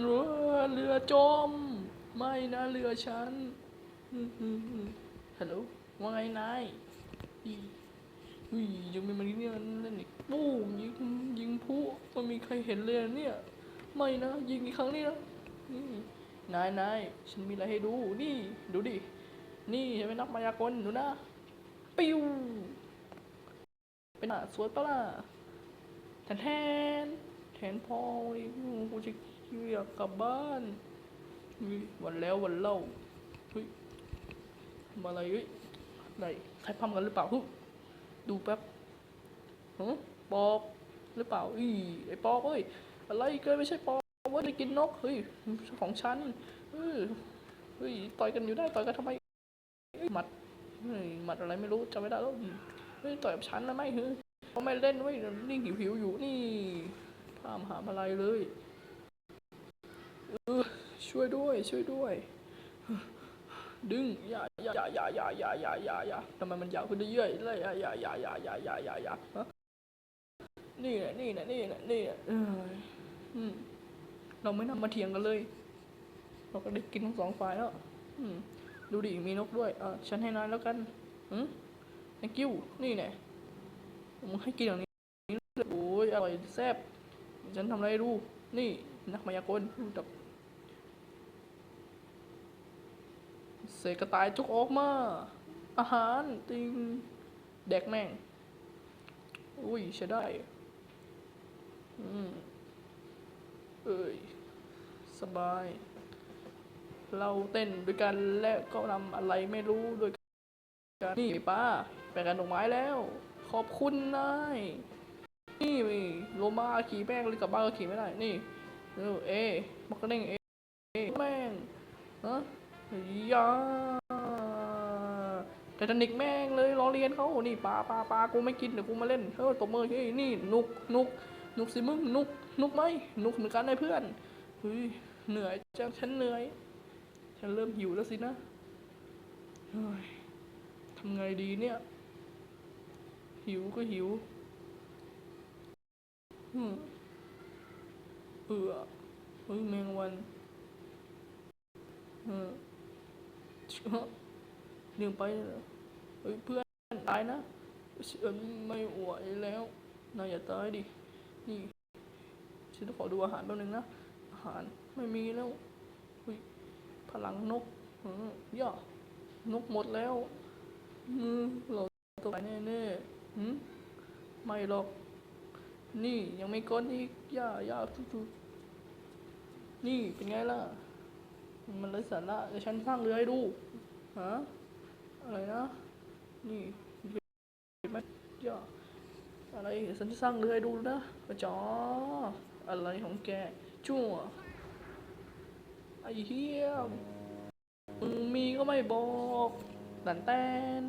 เรือเรือจม ไม่นะเรือฉันฮัลโหลว่าไงนายอีอุ้ยยังมีมันเนี่ยเล่นอีกปุ้งยิงยิงผู้ไม่มีใครเห็นเลยเนี่ย ไม่นะ ยิงอีกครั้งนี้นะนี่นายนายฉันมีอะไรให้ดู นี่ ดูดิ นี่เห็นไหมนักมายากลดูนะ ปิ้ว เป็นอะสวยปะล่ะแทนแทนแทนพออีกกูจะ อยากกลับบ้านวันแล้ววันเล่าเฮ้ยมาอะไรเฮ้ยไหนใครพัมกันหรือเปล่าฮึดูแป๊บฮะปอบหรือเปล่าอีไอปอบเฮ้ยอะไรเกินไม่ใช่ปอบว่าจะกินนกเฮ้ยของฉันเออเฮ้ยต่อยกันอยู่ได้ต่อยกันทำไมหมัดเฮ้ยหมัดอะไรไม่รู้จำไม่ได้แล้วเฮ้ยต่อยกับฉันนะไม่เฮ้ยเขาไม่เล่นเว้ยนี่หิวหิวอยู่นี่พามหาอะไรเลย ช่วยด้วย ช่วยด้วย ดึงอย่าอย่าอย่าอย่าอย่าอย่าอย่าอย่าทำไมมันยาวขึ้นเรื่อยๆเลยอย่าอย่าอย่าอย่าอย่าอย่าอย่าอย่าฮะนี่แหละนี่แหละนี่แหละนี่แหละเอ้ยอืมเราไม่นำมาเถียงกันเลย เราก็ได้กินทั้งสองฝ่ายแล้วอืมดูดิมีนกด้วยอะฉันให้นายแล้วกันอืม thank you นี่แน่มึงให้กินอย่างนี้โอ้ยอร่อยแซ่บฉันทำอะไรดู นี่นักมายากลดูดับ เสกกระต่ายจุกออกมา อาหารติงแดกแม่ง อุ้ยใช้ได้ อืม เอ้ย สบาย เราเต้นด้วยกันและก็นำอะไรไม่รู้ด้วยกันนี่ป้าไปกันดอกไม้แล้ว ขอบคุณนายนี่มีโลมาขี่แม่งเลยกลับบ้านก็ขี่ไม่ได้ นี่เออเอมักกะเด้งเอเอแม่งฮะ ยาไททานิกแม่งเลยล้อเลียนเขานี่ปลาปลาปลากูไม่กินเดี๋ยวกูมาเล่นเออตบมือเฮ้ยนี่นุกนุกนุกสิมึงนุกนุกไหมนุกเหมือนกันไอ้เพื่อนเฮ้ยเหนื่อยจังฉันเหนื่อย ฉันเริ่มหิวแล้วสินะเฮ้ยทำไงดีเนี่ย หิวก็หิวอืมเอือเฮ้ยแมงวันเออ เชื่อเรื่งไปเลยเฮ้ยเพื่อนตายนะฉันไม่ไหวแล้วนายอย่าตายดิ นี่ฉันขอดูอาหารแป๊บนึงนะ อาหารไม่มีแล้วเฮ้ยพลังนกเออย่านกหมดแล้วอืมเราตายแน่ๆหืมไม่หรอก นี่ยังไม่ก้อนอีกย่าย่าทุกๆนี่เป็นไงล่ะ มันไร้สาระเดี๋ยวฉันสร้างเรือให้ดูฮะอะไรนะ นี่เห็นไหมย่าอะไรเดี๋ยวฉันจะสร้างเรือให้ดูนะกระจออะไรของแกชั่วไอ้เหี้ยมึงมีก็ไม่บอกดันแตน